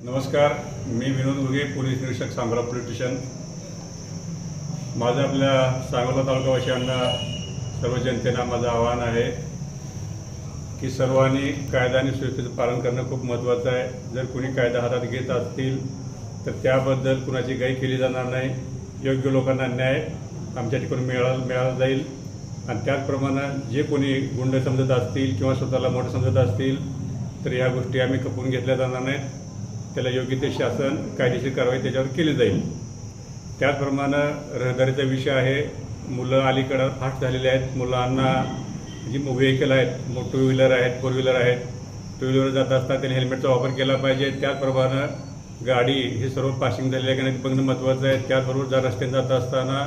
नमस्कार मी विनोद उगे पोलीस निरीक्षक सांगोला पोलीस स्टेशन. माझं आपल्या सांगोला तालुकावासियांना सर्व जनतेला माझं आव्हान आहे की सर्वांनी कायदा आणि सुव्यवस्थेचं पालन करणं खूप महत्त्वाचं आहे. जर कोणी कायदा हातात घेत असतील तर त्याबद्दल कुणाची गाई केली जाणार नाही. योग्य लोकांना न्याय आमच्या ठिकाणी मिळाला मिळाला जाईल. आणि त्याचप्रमाणे जे कोणी गुंड समजत असतील किंवा स्वतःला मोठं समजत असतील तर या गोष्टी आम्ही खपवून घेतल्या जाणार नाहीत. त्याला योग्य ते शासन कायदेशीर कारवाई त्याच्यावर केली जाईल. त्याचप्रमाणे रहदारीचा विषय आहे. मुलं अलीकडं फास्ट झालेले आहेत. मुलांना जी व्हेकल आहेत मो टू व्हीलर आहेत फोर व्हीलर आहेत टू व्हीलर जात असताना त्यांनी हेल्मेटचा वापर केला पाहिजे. त्याचप्रमाणे गाडी हे सर्व पासिंग झालेले आहे का बघणं महत्त्वाचं आहे. त्याचबरोबर जर रस्त्याने जात असताना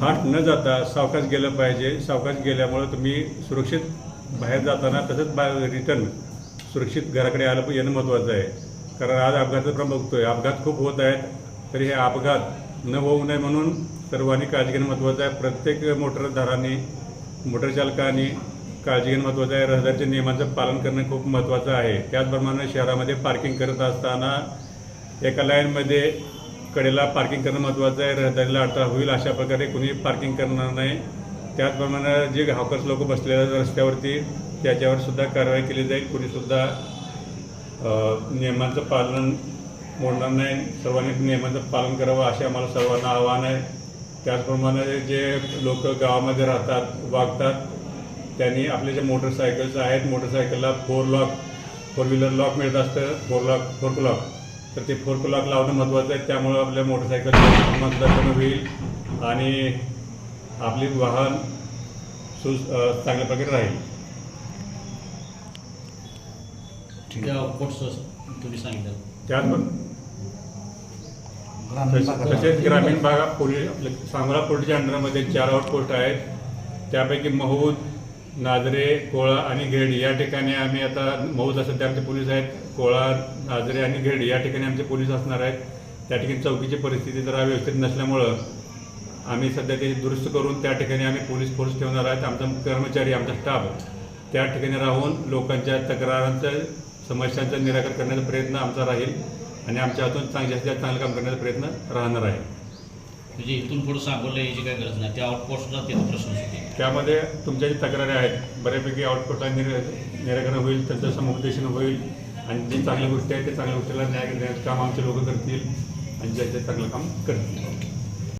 फास्ट न जाता सावकाश गेलं पाहिजे. सावकाश गेल्यामुळं तुम्ही सुरक्षित बाहेर जाताना तसंच बाहेर रिटर्न सुरक्षित घराकडे आलं येणं महत्त्वाचं आहे. कारण आज अपघाताचं प्रमाण बघतोय. अपघात खूप होत आहेत तरी हे अपघात न होऊ नये म्हणून सर्वांनी काळजी घेणं महत्त्वाचं आहे. प्रत्येक मोटरधारांनी मोटरचालकांनी काळजी घेणं महत्त्वाचं आहे. रहदारीच्या नियमांचं पालन करणं खूप महत्त्वाचं आहे. त्याचप्रमाणे शहरामध्ये पार्किंग करत असताना एका लाईनमध्ये कडेला पार्किंग करणं महत्त्वाचं आहे. रहदारीला अडथळा होईल अशा प्रकारे कुणी पार्किंग करणार नाही. त्याचप्रमाणे जे हॉकर्स लोक बसलेले रस्त्यावरती त्याच्यावर सुद्धा कारवाई केली जाईल. कुणीसुद्धा नियमांचं पालन मोडणार नाही. सर्वांनी नियमांचं पालन करावं असे आम्हाला सर्वांना आव्हान आहे. त्याचप्रमाणे जे लोक गावामध्ये राहतात वागतात त्यांनी आपले जे मोटरसायकल्स आहेत मोटरसायकलला four lock four wheeler lock मिळत असतं. फोर लॉक फोर लॉक तर ते फोर लॉक लावणं महत्त्वाचं आहे. त्यामुळं आपल्या मोटरसायकल कमी होईल आणि आपली वाहन सु चांगल्या प्रकारे राहील. त्या कोर्स तुम्ही सांगितलं. त्याचबरोबर ग्रामीण भागात. तसेच ग्रामीण भागात पोलीस आपल्या सांगोला पोलीसच्या अंडरमध्ये चार आउटपोस्ट आहेत. त्यापैकी महूद नाजरे कोळा आणि घेडी या ठिकाणी आम्ही आता महूद सध्या आमचे पोलीस आहेत. कोळा नाजरे आणि घेडी या ठिकाणी आमचे पोलीस असणार आहेत. त्या ठिकाणी चौकीची परिस्थिती जरा व्यवस्थित नसल्यामुळं आम्ही सध्या ते दुरुस्त करून त्या ठिकाणी आम्ही पोलीस फोर्स ठेवणार आहेत. आमचा कर्मचारी आमचा स्टाफ त्या ठिकाणी राहून लोकांच्या तक्रारांचं समस्यांचं निराकरण करण्याचा प्रयत्न आमचा राहील आणि आमच्या हातून चांगली जास्तीत जास्त चांगलं काम करण्याचा प्रयत्न राहणार आहे. म्हणजे इथून पुढे सांगोला यायची काय गरज नाही त्या आउटपोस्टला तिथं प्रश्न त्यामध्ये तुमच्या ज्या तक्रारी आहेत बऱ्यापैकी आउटपुटला निर निराकरण होईल त्यांचं समुपदेशन होईल आणि जे चांगल्या गोष्टी आहेत ते चांगल्या गोष्टीला न्याय देण्याचं काम आमचे लोक करतील आणि ज्याचे चांगलं काम करतील.